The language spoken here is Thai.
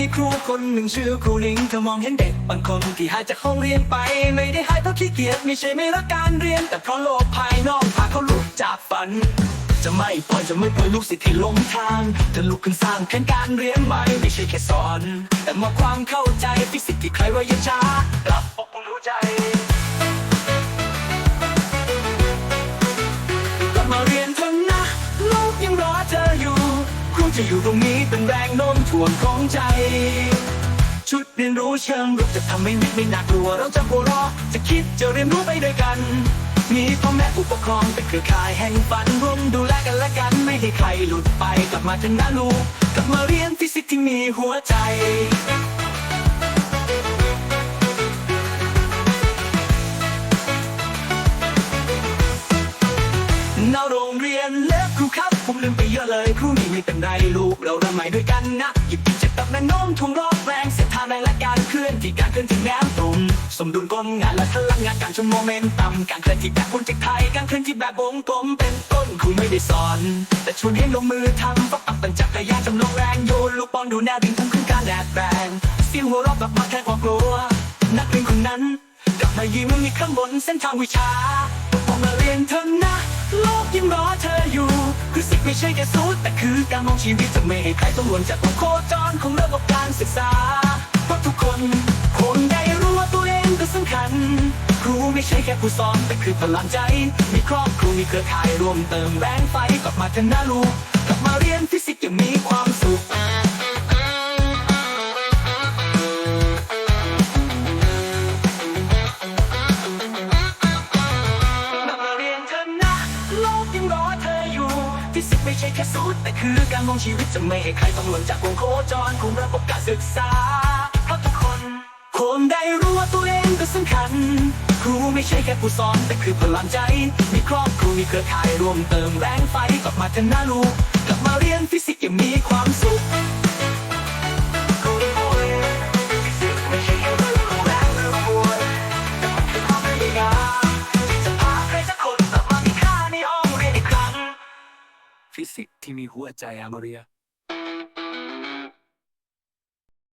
มีครูคนหนึ่งชื่อครูหนิงเธอมองเห็นเด็กบางคนที่หายจากห้องเรียนไป ไม่ได้หายเพราะขี้เกียจไม่ใช่ไม่รักการเรียน แต่เพราะโลกภายนอกพาเขาหลุดจากฝัน จะไม่ปล่อยจะไม่ปล่อยลูกศิษย์ที่หลงทางจะลุกขึ้นสร้างแผนการเรียนใหม่ไม่ใช่แค่สอน แต่มาความเข้าใจฟิสิกส์ที่ใครว่ายังช้า จะอยู่ตรงนี้เป็นแรงโน้มถ่วงของใจ ชุดเรียนรู้เชิงรุกจะทำให้วิตไม่น่ากลัว เราจะหัวเราะจะคิดจะเรียนรู้ไปด้วยกัน มีพ่อแม่ผู้ปกครองเป็นเครือข่ายแห่งฝันร่วมดูแลกันและกันไม่ให้ใครหลุดไปกลับมาเถอะนะลูกกลับมาเรียนฟิสิกส์ที่มีหัวใจ โรงเรียนเลิกครูครับ ผมลืมไปเยอะเลยครูนี่ไม่เป็นไรลูก เราเริ่มใหม่ด้วยกันนะ หยิบจ็บตับแรงโน้มถ่วงรอบแรงเส้นทางแรงและการเคลื่อนที่การเคลื่อนที่แนวตรงสมดุลกลงานและพลังงานการชนโมเมนตัมการเคลื่อนที่แบบโปรเจกไทยการเคลื่อนที่แบบวงกลมเป็นต้นครูไม่ได้สอน แต่ชวนให้ลงมือทำฟักปักปั่นจักรยานจำลองแรงโยนลูกบอลดูแนวดิ่งพุ่งขึ้นการแดดแรงเสียงหัวเราะกลับมาแค่ความกลัว นักเรียนคนนั้นกลับมายืนมีข้างบนเส้นทางวิชาออกมาเรียนเถอะนะ โลกยังรอเธออยู่ คือสิ่งไม่ใช่แค่สูตรแต่คือการมองชีวิตจะไม่ให้ใครต้องหล่นจากวงโคจรของระบบการศึกษา เพราะทุกคนคงได้รู้ว่าตัวเองก็สำคัญ ครูไม่ใช่แค่ผู้สอนแต่คือพลังใจ มีครอบครัวมีเครือข่ายรวมเติมแรงไฟกลับมาเถอะนะลูกกลับมาเรียน ฟิสิกส์ไม่ใช่แค่สูตรแต่คือการมองชีวิตจะไม่ให้ใครต้องหล่นจากวงโคจรของระบบการศึกษาเพราะทุกคนคงได้รู้ว่าตัวเองก็สำคัญ ครูไม่ใช่แค่ผู้สอนแต่คือพลังใจ มีครอบครัวมีเครือข่ายรวมเติมแรงไฟกลับมาเถอะนะลูกกลับมาเรียนฟิสิกส์อย่างมีความสุข ฟิสิกส์ที่มีหัวใจอะมาเรีย